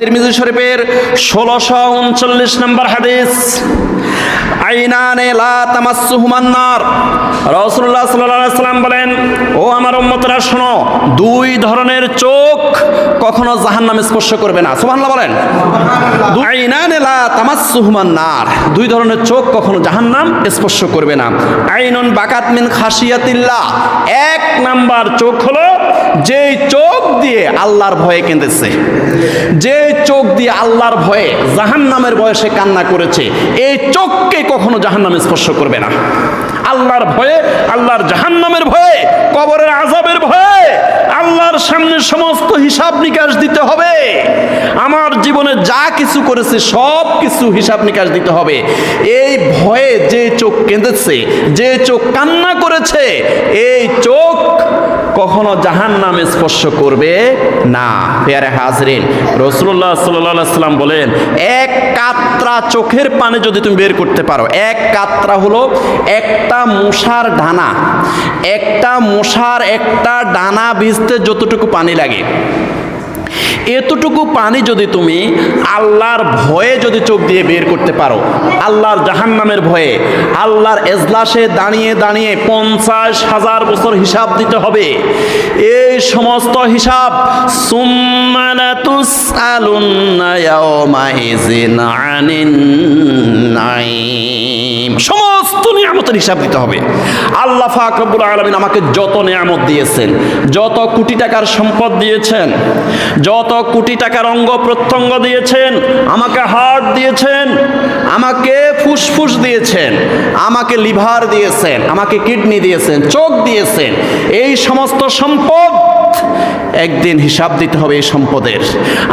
তিরমিজি শরীফের ষোলোশো উনচল্লিশ নম্বর হাদিস। আইনানে লা তামাসসুহুমান নার রাসূলুল্লাহ সাল্লাল্লাহু আলাইহি সাল্লাম বলেন ও আমার উম্মতরা শোনো দুই ধরনের চোখ কখনো জাহান্নামে স্পর্শ করবে না। সুবহানাল্লাহ বলেন। আইনানে লা তামাসসুহুমান নার দুই ধরনের চোখ কখনো জাহান্নাম স্পর্শ করবে না। আইনুন বাকাত মিন খাশিয়াতিল্লাহ। এক নাম্বার চোখ হলো যেই চোখ দিয়ে আল্লাহর ভয়ে কেঁদেছে। যে চোখ দিয়ে আল্লাহর ভয়ে জাহান্নামের ভয়ে সে কান্না করেছে এই চোখকে কখনো জাহান নামে স্পর্শ করবে না। আল্লাহর ভয়ে, আল্লাহর জাহান নামের ভয়ে, কবরের আজাবের ভয়ে আল্লাহর সামনে সমস্ত হিসাব নিকাশ দিতে হবে। আমার জীবনে যা কিছু করেছে সব কিছু হিসাব নিকাশ দিতে হবে। এই ভয়ে যে চোখ কেঁদেছে, যে চোখ কান্না করেছে, এই চোখ কখনো জাহান নামে স্পর্শ করবে না। পেয়ারে হাজরিন রসুল্লাহ সাল্লাম বলেন, এক কাত্রা চোখের পানে যদি তুমি বের করতে পারো, এক কাত্রা হলো একটা মশার ডানা। একটা মশার একটা ডানা ভিজতে যতটুকু পানি লাগে। এতটুকু পানি যদি তুমি আল্লাহর ভয়ে যদি চোখ দিয়ে বের করতে পারো, আল্লাহর জাহান্নামের ভয়ে, আল্লাহর এজলাসে দাঁড়িয়ে দাঁড়িয়ে পঞ্চাশ হাজার বছর হিসাব দিতে হবে। এই সমস্ত হিসাব সমস্ত নিয়ামতের হিসাব দিতে হবে। আল্লাহ পাক রব্বুল আলামিন আমাকে যত নিয়ামত দিয়েছেন, যত কোটি টাকার সম্পদ দিয়েছেন যত কোটি টাকার অঙ্গ প্রত্যঙ্গ দিয়েছেন, আমাকে হার্ট দিয়েছেন, আমাকে ফুসফুস দিয়েছেন, আমাকে লিভার দিয়েছেন, আমাকে কিডনি দিয়েছেন, চোখ দিয়েছেন, এই সমস্ত সম্পদ একদিন হিসাব দিতে হবে এই সম্পদের।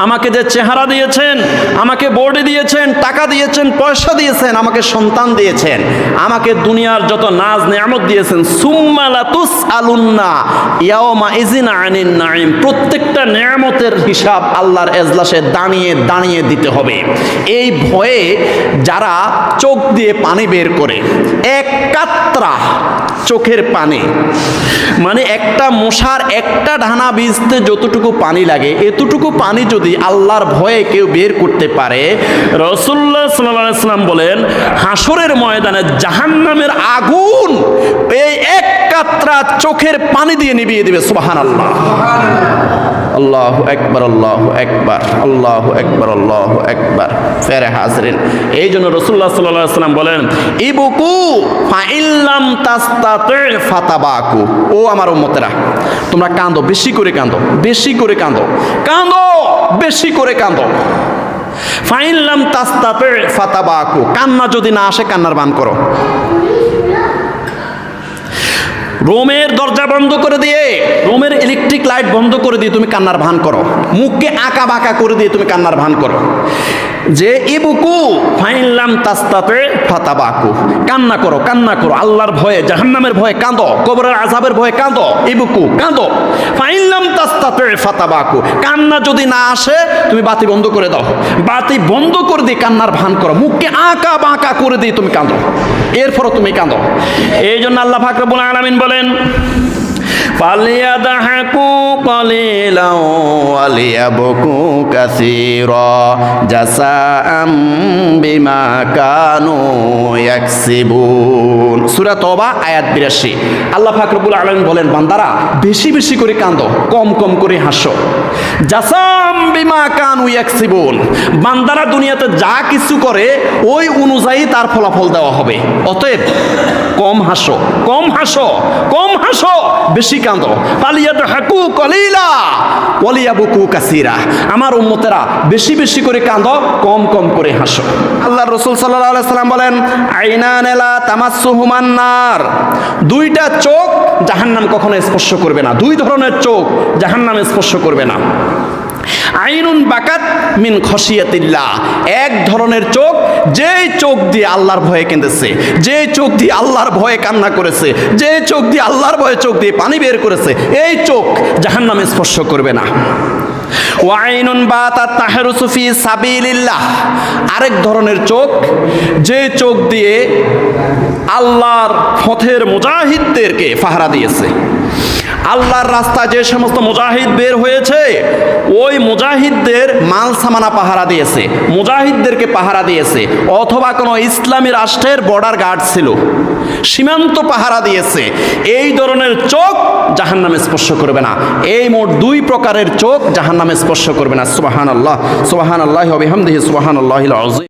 আমাকে যে চেহারা দিয়েছেন, আমাকে বোর্ডে দিয়েছেন, টাকা দিয়েছেন, পয়সা দিয়েছেন, আমাকে সন্তান দিয়েছেন, আমাকে দুনিয়ার যত নাজ নেয়ামত দিয়েছেন সুম্মালাতুস আলুন্না ইয়াওমা ইজিন আনিন নাইম প্রত্যেকটা নিয়ামতের হিসাব আল্লাহর এজলাসে দাঁড়িয়ে দাঁড়িয়ে দিতে হবে। এই ভয়ে যারা চোখ দিয়ে পানি বের করে, এক কাত্রা চোখের পানি মানে একটা মশার একটা ঢানা বীজতে যতটুকু পানি লাগে, এতটুকু পানি যদি আল্লাহর ভয়ে কেউ বের করতে পারে রসুল্লাহ ইসলাম বলেন হাসরের ময়দানে জাহান্নামের আগুন এই এক কাত্রা চোখের পানি দিয়ে নিবিয়ে দিবে সুবাহান আল্লাহ আল্লাহ একবার আল্লাহ একবার আল্লাহ একবার আল্লাহ একবার ফেরে হাজরিন এই জন্য রসুল্লাহ সাল্লাহ সাল্লাম বলেন, ইবুকু ফাইল্লাম তাস্তাতে ফাতাবাকু। ও আমার উম্মতেরা, তোমরা কাঁদো, বেশি করে কাঁদো, বেশি করে কাঁদো কাঁদো, বেশি করে কাঁদো। ফাইল্লাম তাস্তাতে ফাতাবাকু। কান্না যদি না আসে, কান্নার বান করো। রুমের দরজা বন্ধ করে দিয়ে, রোমের ইলেকট্রিক লাইট বন্ধ করে দিয়ে তুমি কান্নার ভান করো। মুখকে আঁকা বাঁকা করে দিয়ে তুমি কান্নার ভান করো। যে ইবুকু ফাইনলাম তাস্তাতে ফাতাবাকু। কান্না করো কান্না করো। আল্লাহর ভয়ে, জাহান্নামের ভয়ে কাঁদো, কবরের আজাবের ভয়ে কাঁদো, ইবুকু, কাঁদো। ফাইনলাম তাস্তাতে ফাতাবাকু। কান্না যদি না আসে, তুমি বাতি বন্ধ করে দাও। বাতি বন্ধ করে দিয়ে কান্নার ভান করো। মুখকে আঁকা বাঁকা করে দিয়ে তুমি কাঁদো। এরপরও তুমি কাঁদো। এই জন্য আল্লাহ ফাকরবুল আলামিন বলেন فليضحكوا قليلا وليبكوا كثيرا جزاء بما كانوا يكسبون সূরা তওবা আয়াত 82 আল্লাহ পাক রব্বুল আলামিন বলেন বান্দারা বেশি বেশি করে কাঁদো কম কম করে হাসো জাসাম বিমা কানু ইয়াকসিবুন। বান্দারা দুনিয়াতে যা কিছু করে, ওই অনুযায়ী তার ফলাফল দেওয়া হবে। অতএব কম হাসো কম হাসো কম হাসো, বেশি কাঁদো। পালিয়াত হাকু কলিলা, ওয়ালিয়াবুকু কাসিরা। আমার উম্মতেরা বেশি বেশি করে কাঁদো, কম কম করে হাসো। আল্লাহ রসুল আলাইহি সাল্লাম বলেন আইনানেলা তামাসসুহুমান নার দুইটা চোখ জাহান্নাম কখনো স্পর্শ করবে না। দুই ধরনের চোখ জাহান্নাম স্পর্শ করবে না। আইনুন বাকাত মিন খসিয়াতিল্লাহ এক ধরনের চোখ, যেই চোখ দিয়ে আল্লাহর ভয়ে কেঁদেছে যে চোখ দিয়ে আল্লাহর ভয়ে কান্না করেছে যে চোখ দিয়ে আল্লাহর ভয়ে চোখ দিয়ে পানি বের করেছে, এই চোখ জাহান্নামে স্পর্শ করবে না। ওয়াইনুন বা তার তাহেরুসুফি সাবিলিল্লাহ। আরেক ধরনের চোখ যে চোখ দিয়ে আল্লাহর পথের মুজাহিদদেরকে ফাহারা দিয়েছে। আল্লাহর রাস্তা যে সমস্ত মুজাহিদ বের হয়েছে মুজাহিদদের মাল সামানা পাহারা দিয়েছে, মুজাহিদদেরকে পাহারা দিয়েছে, অথবা কোনো ইসলামী রাষ্ট্রের বর্ডার গার্ড ছিল, সীমান্ত পাহারা দিয়েছে, এই ধরনের চোখ জাহান নামে স্পর্শ করবে না, এই মোট দুই প্রকারের চোখ জাহান নামে স্পর্শ করবে না সুবাহান আল্লাহ সুবাহান আল্লাহ সুবাহান আল্লাহ